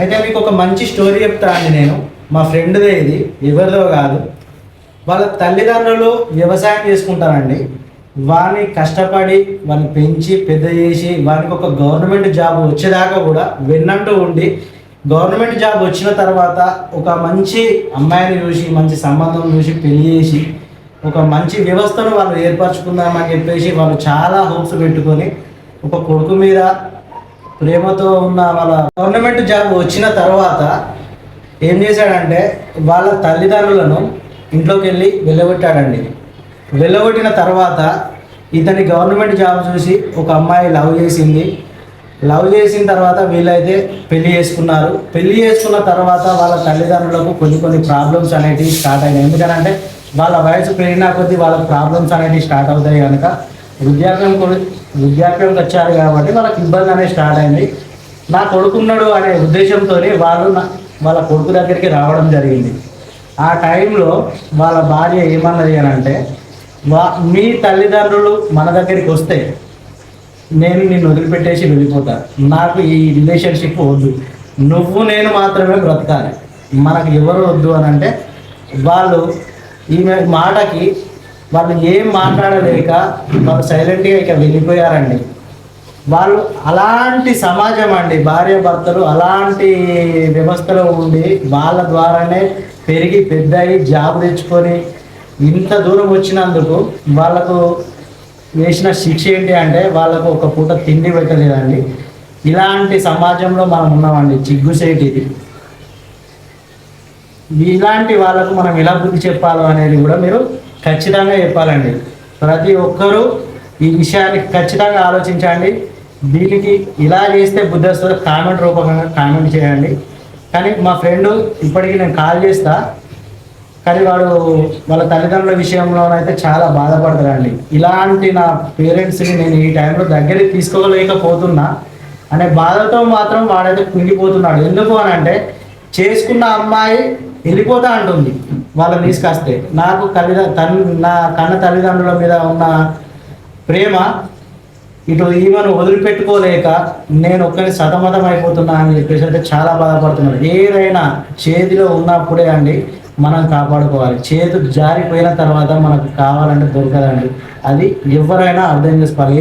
అయితే మీకు ఒక మంచి స్టోరీ చెప్తా అండి నేను. మా ఫ్రెండ్దే ఇది ఎవరిదో కాదు. వాళ్ళ తల్లిదండ్రులు వ్యవసాయం చేసుకుంటారండి. వారిని కష్టపడి వారిని పెంచి పెద్ద చేసి వారికి ఒక గవర్నమెంట్ జాబ్ వచ్చేదాకా కూడా విన్నట్టు ఉండి గవర్నమెంట్ జాబ్ వచ్చిన తర్వాత ఒక మంచి అమ్మాయిని చూసి మంచి సంబంధం చూసి పెళ్ళి చేసి ఒక మంచి వ్యవస్థను వాళ్ళు ఏర్పరచుకుందామని చెప్పేసి వాళ్ళు చాలా హోప్స్ పెట్టుకొని ఒక కొడుకు మీద ప్రేమతో ఉన్న వాళ్ళ గవర్నమెంట్ జాబ్ వచ్చిన తర్వాత ఏం చేశాడంటే వాళ్ళ తల్లిదండ్రులను ఇంట్లోకి వెళ్ళి వెళ్ళగొట్టాడండి. వెళ్ళగొట్టిన తర్వాత ఇతని గవర్నమెంట్ జాబ్ చూసి ఒక అమ్మాయి లవ్ చేసింది. లవ్ చేసిన తర్వాత వీళ్ళైతే పెళ్ళి చేసుకున్నారు. పెళ్ళి చేసుకున్న తర్వాత వాళ్ళ తల్లిదండ్రులకు కొన్ని కొన్ని ప్రాబ్లమ్స్ అనేటివి స్టార్ట్ అయినాయి. ఎందుకంటే వాళ్ళ వయసు పెరిగినా కొద్దీ వాళ్ళ ప్రాబ్లమ్స్ అనేటివి స్టార్ట్ అవుతాయి కనుక వృద్ధాప్యం కొ- వృద్ధాప్యంకి వచ్చారు కాబట్టి వాళ్ళకి ఇబ్బంది అనేది స్టార్ట్ అయింది. నా కొడుకున్నాడు అనే ఉద్దేశంతో వాళ్ళు వాళ్ళ కొడుకు దగ్గరికి రావడం జరిగింది. ఆ టైంలో వాళ్ళ భార్య ఏమన్నది అని అంటే వా మీ తల్లిదండ్రులు మన దగ్గరికి వస్తే నేను నిన్ను వదిలిపెట్టేసి వెళ్ళిపోతా. నాకు ఈ రిలేషన్షిప్ వద్దు. నువ్వు నేను మాత్రమే బ్రతకాలి. మనకు ఎవరు వద్దు అని అంటే వాళ్ళు ఈమె మాటకి వాళ్ళు ఏం మాట్లాడలేక వాళ్ళు సైలెంట్గా ఇక వెళ్ళిపోయారండి. వాళ్ళు అలాంటి సమాజం అండి భార్య భర్తలు అలాంటి వ్యవస్థలో ఉండి వాళ్ళ ద్వారానే పెరిగి పెద్ద అయ్యి జాబ్ తెచ్చుకొని ఇంత దూరం వచ్చినందుకు వాళ్ళకు వేసిన శిక్ష ఏంటి అంటే వాళ్ళకు ఒక పూట తిండి పెట్టలేదండి. ఇలాంటి సమాజంలో మనం ఉన్నామండి చిగ్గుసేటి ఇది ఇలాంటి వాళ్ళకు మనం ఎలా బుద్ధి చెప్పాలో అనేది కూడా మీరు ఖచ్చితంగా చెప్పాలండి. ప్రతి ఒక్కరూ ఈ విషయాన్ని ఖచ్చితంగా ఆలోచించండి. దీనికి ఇలా చేస్తే బుద్ధి కామెంట్ రూపకంగా కామెంట్ చేయండి. కానీ మా ఫ్రెండ్ ఇప్పటికీ నేను కాల్ చేస్తా. కానీ వాడు వాళ్ళ తల్లిదండ్రుల విషయంలోనైతే చాలా బాధపడతాడండి. ఇలాంటి నా పేరెంట్స్ని నేను ఈ టైంలో దగ్గరికి తీసుకోలేకపోతున్నా. అనే బాధతో మాత్రం వాడైతే కుంగిపోతున్నాడు. ఎందుకు అని అంటే చేసుకున్న అమ్మాయి వెళ్ళిపోతా అంటుంది. వాళ్ళని తీసుకొస్తే నాకు తల్లిద తల్లి నా కన్న తల్లిదండ్రుల మీద ఉన్న ప్రేమ ఇటు ఈమెను వదిలిపెట్టుకోలేక నేను ఒక్కరి సతమతం అయిపోతున్నా అని చెప్పేసి అయితే చాలా బాధపడుతున్నాను. ఏదైనా చేతిలో ఉన్నప్పుడే అండి మనం కాపాడుకోవాలి. చేతు జారిపోయిన తర్వాత మనకు కావాలంటే దొరకదండి. అది ఎవరైనా అర్థం చేసుకోవాలి.